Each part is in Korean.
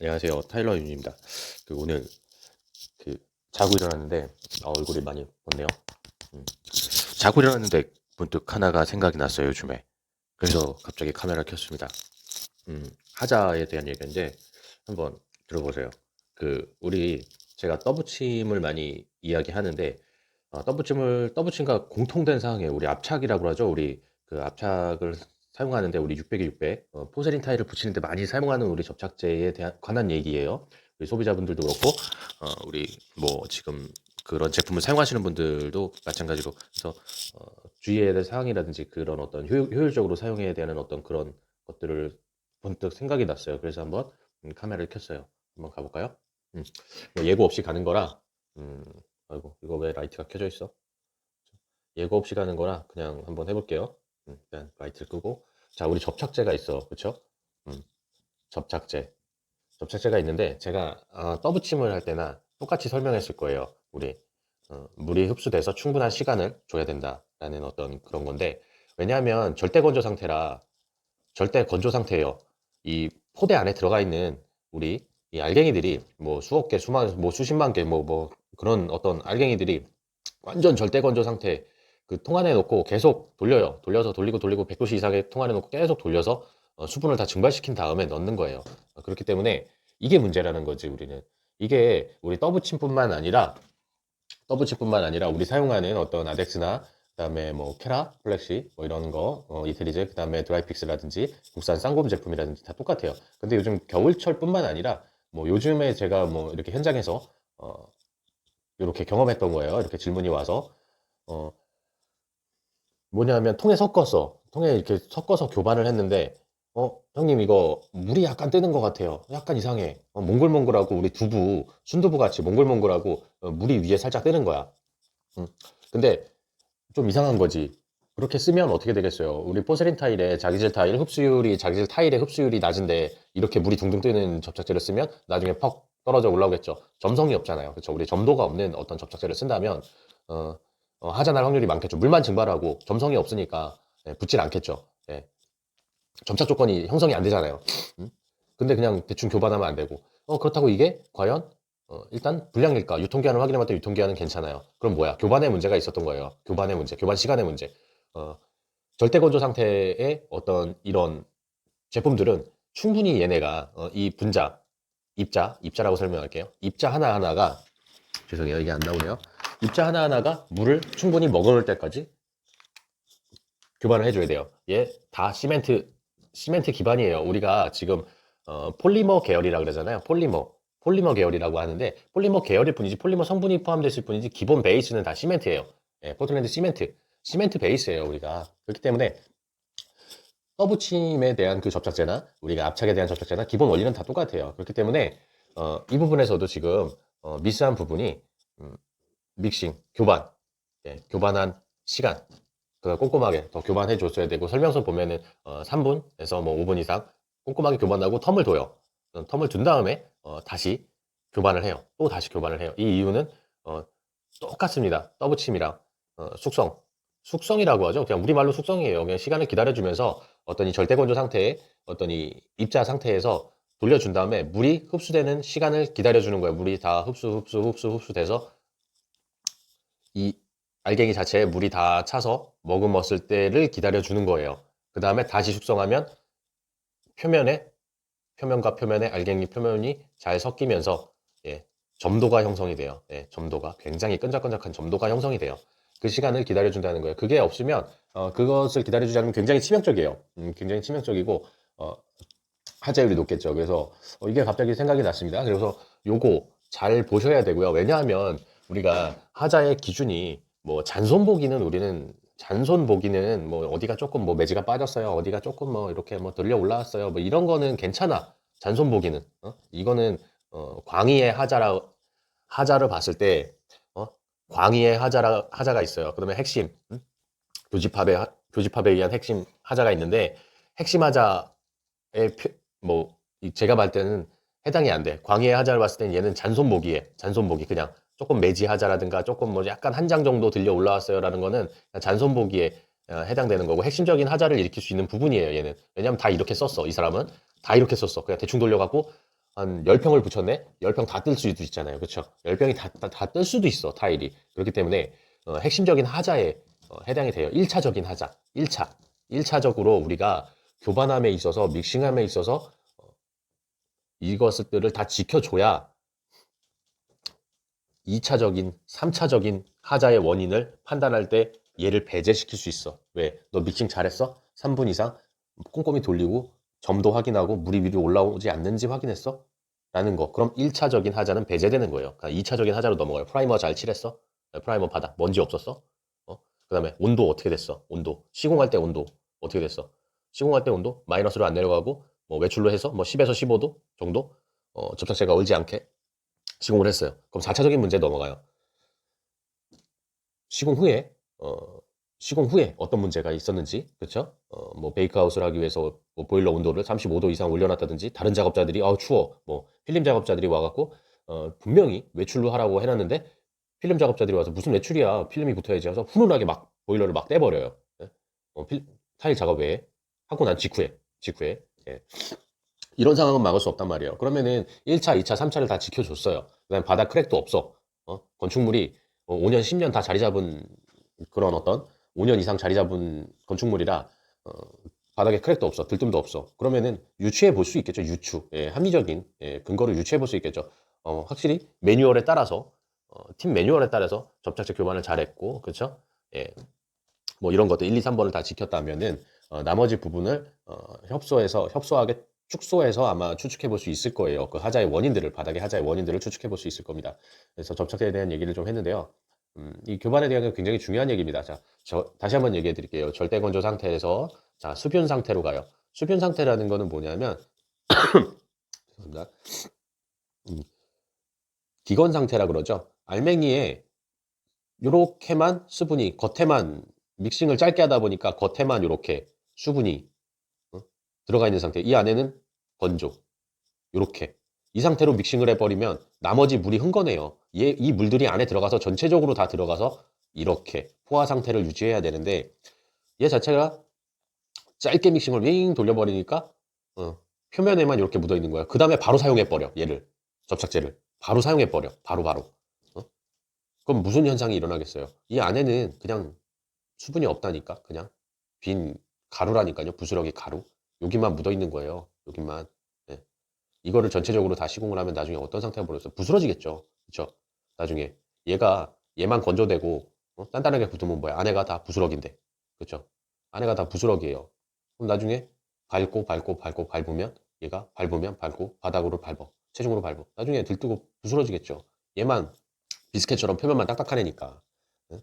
안녕하세요. 타일러 윤입니다. 그 오늘 그 자고 일어났는데 아, 얼굴이 많이 붓네요. 음. 자고 일어났는데 문득 하나가 생각이 났어요, 요즘에. 그래서 갑자기 카메라를 켰습니다. 음, 하자에 대한 얘기인데 한번 들어보세요. 그 우리 제가 떠붙임을 많이 이야기하는데 어, 떠붙임을 떠붙임과 공통된 상황에 우리 압착이라고 하죠. 우리 그 압착을 사용하는데 우리 600에 600 어, 포세린 타일을 붙이는데 많이 사용하는 우리 접착제에 대한 관한 얘기예요. 우리 소비자분들도 그렇고 어, 우리 뭐 지금 그런 제품을 사용하시는 분들도 마찬가지로 그래서 어, 주의해야 될 사항이라든지 그런 어떤 효, 효율적으로 사용해야 되는 어떤 그런 것들을 번뜩 생각이 났어요. 그래서 한번 음, 카메라를 켰어요. 한번 가볼까요? 음, 뭐 예고 없이 가는 거라 음, 아이고 이거 왜 라이트가 켜져 있어? 예고 없이 가는 거라 그냥 한번 해볼게요. 음, 일단 라이트를 끄고 자 우리 접착제가 있어 그쵸? 음, 접착제 접착제가 있는데 제가 어, 떠붙임을 할 때나 똑같이 설명했을 거예요. 우리 어, 물이 흡수돼서 충분한 시간을 줘야 된다라는 어떤 그런 건데 왜냐하면 절대 건조 상태라 절대 건조 상태예요. 이 포대 안에 들어가 있는 우리 이 알갱이들이 뭐 수억 개, 수만, 뭐 수십만 개, 뭐, 뭐 그런 어떤 알갱이들이 완전 절대 건조 상태 그 통 안에 놓고 계속 돌려요. 돌려서 돌리고 돌리고 100도씨 이상의 통 안에 놓고 계속 돌려서 어, 수분을 다 증발시킨 다음에 넣는 거예요. 어, 그렇기 때문에 이게 문제라는 거지 우리는. 이게 우리 떠붙임뿐만 아니라 떠붙임뿐만 아니라 우리 사용하는 어떤 아덱스나 그다음에 뭐 캐라, 플렉시 뭐 이런 거, 어, 이태리제, 그다음에 드라이픽스라든지 국산 쌍곰 제품이라든지 다 똑같아요. 근데 요즘 겨울철뿐만 아니라 뭐 요즘에 제가 뭐 이렇게 현장에서 어, 이렇게 경험했던 거예요. 이렇게 질문이 와서 어, 뭐냐면 통에 섞어서 통에 이렇게 섞어서 교반을 했는데 어 형님 이거 물이 약간 뜨는 것 같아요. 약간 이상해. 어, 몽글몽글하고 우리 두부 순두부 같이 몽글몽글하고 어, 물이 위에 살짝 뜨는 거야. 음. 근데 좀 이상한 거지. 그렇게 쓰면 어떻게 되겠어요? 우리 포세린 타일에 자기질 타일 흡수율이 자기질 타일의 흡수율이 낮은데 이렇게 물이 둥둥 뜨는 접착제를 쓰면 나중에 퍽 떨어져 올라오겠죠. 점성이 없잖아요. 그렇죠? 우리 점도가 없는 어떤 접착제를 쓴다면 어, 어, 하자날 확률이 많겠죠. 물만 증발하고 점성이 없으니까 예, 붙질 않겠죠. 예. 점착 조건이 형성이 안 되잖아요. 음? 근데 그냥 대충 교반하면 안 되고. 어, 그렇다고 이게 과연 어, 일단 불량일까? 유통기한을 확인해봤더니 유통기한은 괜찮아요. 그럼 뭐야? 교반에 문제가 있었던 거예요. 교반의 문제, 교반 시간의 문제. 어, 절대 건조 상태의 어떤 이런 제품들은 충분히 얘네가 어, 이 분자, 입자, 입자라고 설명할게요. 입자 하나 하나가 죄송해요. 이게 안 나오네요. 입자 하나하나가 물을 충분히 머금을 때까지 교반을 해줘야 돼요. 얘 다 시멘트, 시멘트 기반이에요. 우리가 지금 어, 폴리머 계열이라 그러잖아요. 폴리머. 폴리머 계열이라고 하는데 폴리머 계열일 뿐이지 폴리머 성분이 포함됐을 뿐이지 기본 베이스는 다 시멘트예요. 예, 포틀랜드 시멘트. 시멘트 베이스예요, 우리가. 그렇기 때문에 떠붙임에 대한 그 접착제나 우리가 압착에 대한 접착제나 기본 원리는 다 똑같아요. 그렇기 때문에 어, 이 부분에서도 지금 어, 미스한 부분이 음, 믹싱, 교반, 예, 교반한 시간 그 꼼꼼하게 더 교반해 줬어야 되고 설명서 보면은 어, 3분에서 뭐 5분 이상 꼼꼼하게 교반하고 텀을 둬요. 어, 텀을 둔 다음에 어, 다시 교반을 해요. 또 다시 교반을 해요. 이 이유는 어, 똑같습니다. 떠붙임이랑 어, 숙성. 숙성이라고 하죠. 그냥 우리말로 숙성이에요. 그냥 시간을 기다려주면서 어떤 이 절대건조 상태에 어떤 이 입자 상태에서 돌려준 다음에 물이 흡수되는 시간을 기다려주는 거예요. 물이 다 흡수, 흡수, 흡수, 흡수돼서 이 알갱이 자체에 물이 다 차서 머금었을 때를 기다려 주는 거예요. 그 다음에 다시 숙성하면 표면에 표면과 표면에 알갱이 표면이 잘 섞이면서 예, 점도가 형성이 돼요. 예, 점도가 굉장히 끈적끈적한 점도가 형성이 돼요. 그 시간을 기다려준다는 거예요. 그게 없으면 어, 그것을 기다려주지 않으면 굉장히 치명적이에요. 음, 굉장히 치명적이고 어, 하자율이 높겠죠. 그래서 어, 이게 갑자기 생각이 났습니다. 그래서 요거 잘 보셔야 되고요. 왜냐하면 우리가 하자의 기준이 뭐 잔손 보기는 우리는 잔손 보기는 뭐 어디가 조금 뭐 매지가 빠졌어요. 어디가 조금 뭐 이렇게 뭐 들려 올라왔어요. 뭐 이런 거는 괜찮아. 잔손 보기는. 어? 이거는 어, 광의의 하자라 하자를 봤을 때 어? 광의의 하자라 하자가 있어요. 그다음에 핵심 음? 교집합의 하- 교집합에 의한 핵심 하자가 있는데 핵심 하자의 표, 뭐 이- 제가 볼 때는 해당이 안 돼. 광의의 하자를 봤을 때는 얘는 잔손 보기에 잔손 보기 그냥 조금 매지하자라든가 조금 뭐 약간 한 장 정도 들려 올라왔어요라는 거는 그냥 잔손 보기에 어, 해당되는 거고 핵심적인 하자를 일으킬 수 있는 부분이에요 얘는 왜냐면 다 이렇게 썼어 이 사람은 다 이렇게 썼어 그냥 대충 돌려갖고 한 10평을 붙였네? 10평 다 뜰 수도 있잖아요. 그쵸? 10평이 다, 다, 다 뜰 수도 있어, 타일이. 그렇기 때문에, 어, 핵심적인 하자에 어, 해당이 돼요. 1차적인 하자. 1차. 1차적으로 우리가 교반함에 있어서, 믹싱함에 있어서, 어, 이것들을 다 지켜줘야 2차적인, 3차적인 하자의 원인을 판단할 때 얘를 배제시킬 수 있어. 왜? 너 믹싱 잘했어? 3분 이상 꼼꼼히 돌리고 점도 확인하고 물이 위로 올라오지 않는지 확인했어? 라는 거. 그럼 1차적인 하자는 배제되는 거예요. 그러니까 2차적인 하자로 넘어가요. 프라이머 잘 칠했어? 네, 프라이머 바닥 먼지 없었어? 어? 그 다음에 온도 어떻게 됐어? 온도. 시공할 때 온도 어떻게 됐어? 시공할 때 온도 마이너스로 안 내려가고 뭐 외출로 해서 뭐 10에서 15도 정도 어, 접착제가 얼지 않게 시공을 했어요. 그럼 4차적인 문제 넘어가요. 시공 후에 어, 시공 후에 어떤 문제가 있었는지 그렇죠? 어, 뭐 베이크아웃을 하기 위해서 뭐 보일러 온도를 35도 이상 올려놨다든지 다른 작업자들이 아 추워 뭐 필름 작업자들이 와갖고 어, 분명히 외출로 하라고 해놨는데 필름 작업자들이 와서 무슨 외출이야 필름이 붙어야지 해서 훈훈하게 막 보일러를 막 떼버려요. 예? 어, 필, 타일 작업 외에 하고 난 직후에 직후에 예. 이런 상황은 막을 수 없단 말이에요. 그러면은 1차, 2차, 3차를 다 지켜줬어요. 그다음 바닥 크랙도 없어. 어? 건축물이 어, 5년, 10년 다 자리 잡은 그런 어떤 5년 이상 자리 잡은 건축물이라 어, 바닥에 크랙도 없어, 들뜸도 없어. 그러면은 유추해 볼 수 있겠죠. 유추, 예, 합리적인 예, 근거를 유추해 볼 수 있겠죠. 어, 확실히 매뉴얼에 따라서 어, 팀 매뉴얼에 따라서 접착제 교반을 잘했고, 그렇죠? 예, 뭐 이런 것들 1, 2, 3번을 다 지켰다면은 어, 나머지 부분을 어, 협소해서 협소하게 축소해서 아마 추측해 볼 수 있을 거예요. 그 하자의 원인들을 바닥의 하자의 원인들을 추측해 볼 수 있을 겁니다. 그래서 접착제에 대한 얘기를 좀 했는데요. 음, 이 교반에 대한 건 굉장히 중요한 얘기입니다. 자, 저, 다시 한번 얘기해 드릴게요. 절대 건조 상태에서 자, 수변 상태로 가요. 수변 상태라는 거는 뭐냐면 죄송합니다. 음, 기건 상태라 그러죠. 알맹이에 요렇게만 수분이 겉에만 믹싱을 짧게 하다 보니까 겉에만 요렇게 수분이 어? 들어가 있는 상태. 이 안에는 건조. 요렇게. 이 상태로 믹싱을 해버리면 나머지 물이 흥건해요. 얘, 이 물들이 안에 들어가서 전체적으로 다 들어가서 이렇게 포화 상태를 유지해야 되는데 얘 자체가 짧게 믹싱을 윙 돌려버리니까 어, 표면에만 이렇게 묻어 있는 거야. 그 다음에 바로 사용해버려. 얘를. 접착제를. 바로 사용해버려. 바로 바로. 어? 그럼 무슨 현상이 일어나겠어요? 이 안에는 그냥 수분이 없다니까. 그냥 빈 가루라니까요. 부스러기 가루. 여기만 묻어 있는 거예요. 여기만. 네. 이거를 전체적으로 다 시공을 하면 나중에 어떤 상태가 벌어졌어? 부스러지겠죠. 그쵸? 나중에 얘가 얘만 건조되고 어? 단단하게 붙으면 뭐야? 안에가 다 부스러기인데. 그쵸? 안에가 다 부스러기예요. 그럼 나중에 밟고 밟고 밟고 밟으면 얘가 밟으면 밟고 바닥으로 밟어. 체중으로 밟어. 나중에 들뜨고 부스러지겠죠. 얘만 비스켓처럼 표면만. 네?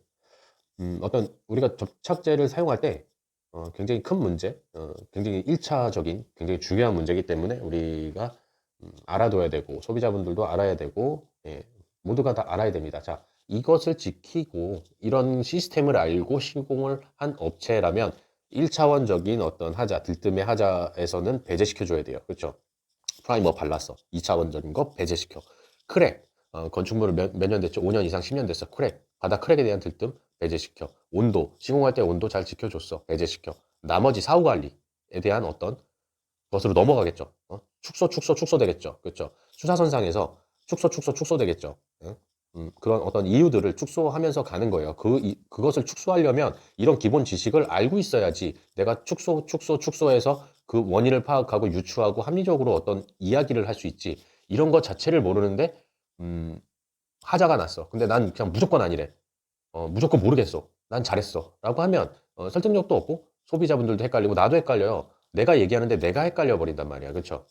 음, 어떤 우리가 접착제를 사용할 때 어, 굉장히 큰 문제, 어, 굉장히 1차적인, 굉장히 중요한 문제이기 때문에 우리가 음, 알아둬야 되고 소비자분들도 알아야 되고 예, 모두가 다 알아야 됩니다. 자, 이것을 지키고 이런 시스템을 알고 시공을 한 업체라면 1차원적인 어떤 하자, 들뜸의 하자에서는 배제시켜 줘야 돼요. 그렇죠? 프라이머 발랐어. 2차원적인 거 배제시켜. 크랙, 어, 건축물을 몇, 몇년 됐죠? 5년 이상 10년 됐어. 크랙, 바닥 크랙에 대한 들뜸 배제시켜. 온도, 시공할 때 온도 잘 지켜줬어. 배제시켜. 나머지 사후 관리에 대한 어떤 것으로 넘어가겠죠. 어? 축소, 축소, 축소 되겠죠. 그렇죠? 수사선상에서 축소, 축소, 축소 되겠죠. 응? 음, 그런 어떤 이유들을 축소하면서 가는 거예요. 그, 이, 그것을 축소하려면 이런 기본 지식을 알고 있어야지 내가 축소, 축소, 축소해서 그 원인을 파악하고 유추하고 합리적으로 어떤 이야기를 할 수 있지. 이런 것 자체를 모르는데, 음, 하자가 났어. 근데 난 그냥 무조건 아니래. 어, 무조건 모르겠어. 난 잘했어. 라고 하면, 어, 설득력도 없고, 소비자분들도 헷갈리고, 나도 헷갈려요. 내가 얘기하는데 내가 헷갈려 버린단 말이야. 그쵸?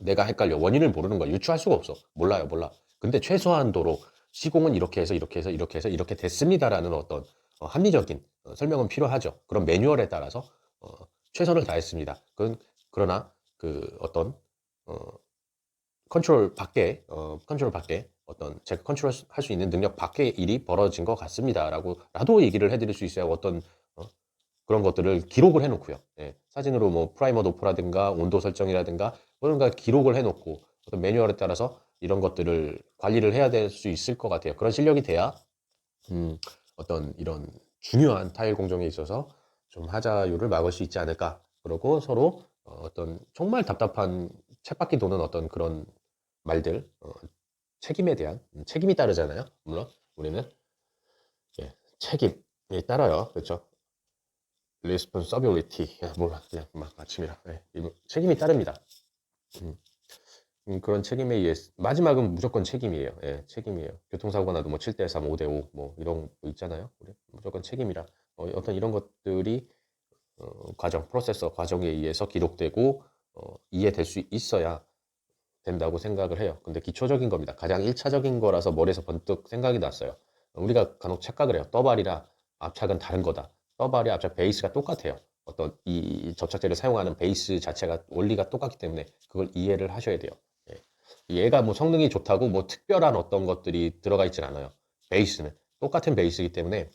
내가 헷갈려. 원인을 모르는 거야. 유추할 수가 없어. 몰라요, 몰라. 근데 최소한도로 시공은 이렇게 해서 이렇게 해서 이렇게 해서 이렇게 됐습니다라는 어떤 어, 합리적인 어, 설명은 필요하죠. 그런 매뉴얼에 따라서 어, 최선을 다했습니다. 그건 그러나 그 어떤 어, 컨트롤 밖에 어, 컨트롤 밖에 어떤 제가 컨트롤 할 수 있는 능력 밖의 일이 벌어진 것 같습니다라고 라도 얘기를 해드릴 수 있어야 어떤 어, 그런 것들을 기록을 해놓고요. 예, 사진으로 뭐 프라이머 도프라든가 온도 설정이라든가 뭔가 기록을 해놓고 어떤 매뉴얼에 따라서 이런 것들을 관리를 해야 될 수 있을 것 같아요. 그런 실력이 돼야 음, 어떤 이런 중요한 타일 공정에 있어서 좀 하자율을 막을 수 있지 않을까. 그러고 서로 어, 어떤 정말 답답한 쳇바퀴 도는 어떤 그런 말들 어, 책임에 대한 음, 책임이 따르잖아요. 물론 우리는 예, 책임이 따라요. 그렇죠? responsibility 야, 몰라 그냥 막 아침이라 예, 이거 책임이 따릅니다. 음, 음, 그런 책임에 의해 마지막은 무조건 책임이에요. 예, 책임이에요. 교통사고 나도 뭐 7대 3, 5대 5 뭐 이런 거 있잖아요. 우리 무조건 책임이라 어, 어떤 이런 것들이 어, 과정, 프로세서 과정에 의해서 기록되고 어, 이해될 수 있어야 된다고 생각을 해요. 근데 기초적인 겁니다. 가장 1차적인 거라서 머리에서 번뜩 생각이 났어요. 우리가 간혹 착각을 해요. 떠발이라 압착은 다른 거다. 떠발이 압착 베이스가 똑같아요. 어떤 이 접착제를 사용하는 베이스 자체가 원리가 똑같기 때문에 그걸 이해를 하셔야 돼요. 예. 얘가 뭐 성능이 좋다고 뭐 특별한 어떤 것들이 들어가 있진 않아요. 베이스는 똑같은 베이스이기 때문에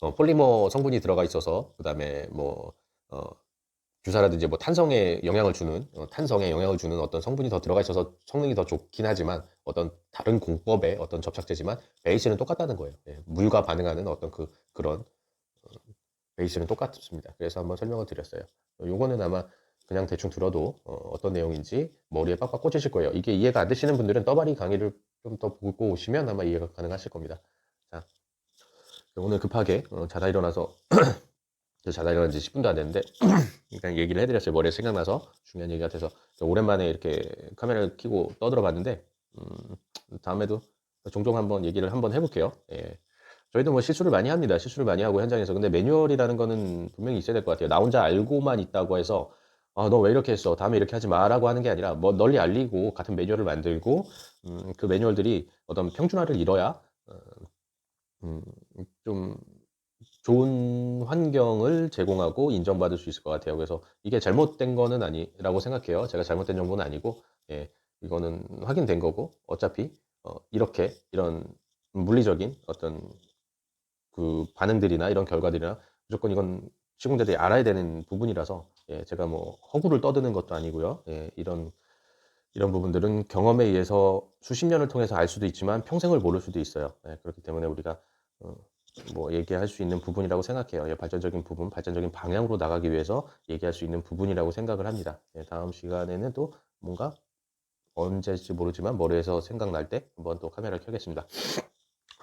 어, 폴리머 성분이 들어가 있어서 그다음에 뭐 어, 주사라든지 뭐 탄성에 영향을 주는 어, 탄성에 영향을 주는 어떤 성분이 더 들어가 있어서 성능이 더 좋긴 하지만 어떤 다른 공법의 어떤 접착제지만 베이스는 똑같다는 거예요. 예, 물과 반응하는 어떤 그 그런 어, 베이스는 똑같습니다. 그래서 한번 설명을 드렸어요. 어, 요거는 아마 그냥 대충 들어도 어, 떤 내용인지 머리에 빡빡 꽂히실 거예요. 이게 이해가 안 되시는 분들은 떠바리 강의를 좀 더 보고 오시면 아마 이해가 가능하실 겁니다. 자, 오늘 급하게 어, 자다 일어나서 자다 일어난 지 10분도 안 됐는데 그냥 얘기를 해드렸어요. 머리에 생각나서 중요한 얘기 같아서 오랜만에 이렇게 카메라를 켜고 떠들어 봤는데 음, 다음에도 종종 한번 얘기를 한번 해볼게요. 예. 저희도 뭐 실수를 많이 합니다. 실수를 많이 하고 현장에서 근데 매뉴얼이라는 거는 분명히 있어야 될 것 같아요. 나 혼자 알고만 있다고 해서 아, 너 왜 이렇게 했어? 다음에 이렇게 하지 마라고 하는 게 아니라 뭐 널리 알리고 같은 매뉴얼을 만들고 음, 그 매뉴얼들이 어떤 평준화를 이뤄야 어, 음, 좀 좋은 환경을 제공하고 인정받을 수 있을 것 같아요. 그래서 이게 잘못된 거는 아니라고 생각해요. 제가 잘못된 정보는 아니고, 예, 이거는 확인된 거고, 어차피, 어, 이렇게, 이런 물리적인 어떤 그 반응들이나 이런 결과들이나 무조건 이건 시공자들이 알아야 되는 부분이라서, 예, 제가 뭐 허구를 떠드는 것도 아니고요. 예, 이런, 이런 부분들은 경험에 의해서 수십 년을 통해서 알 수도 있지만 평생을 모를 수도 있어요. 예, 그렇기 때문에 우리가, 어, 뭐 얘기할 수 있는 부분이라고 생각해요. 예, 발전적인 부분, 발전적인 방향으로 나가기 위해서 얘기할 수 있는 부분이라고 생각을 합니다. 예, 다음 시간에는 또 뭔가 언제일지 모르지만 머리에서 생각날 때 한번 또 카메라를 켜겠습니다.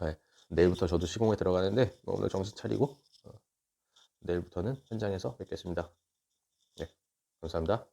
예, 내일부터 저도 시공에 들어가는데 뭐 오늘 정신 차리고 어, 내일부터는 현장에서 뵙겠습니다. 네, 감사합니다.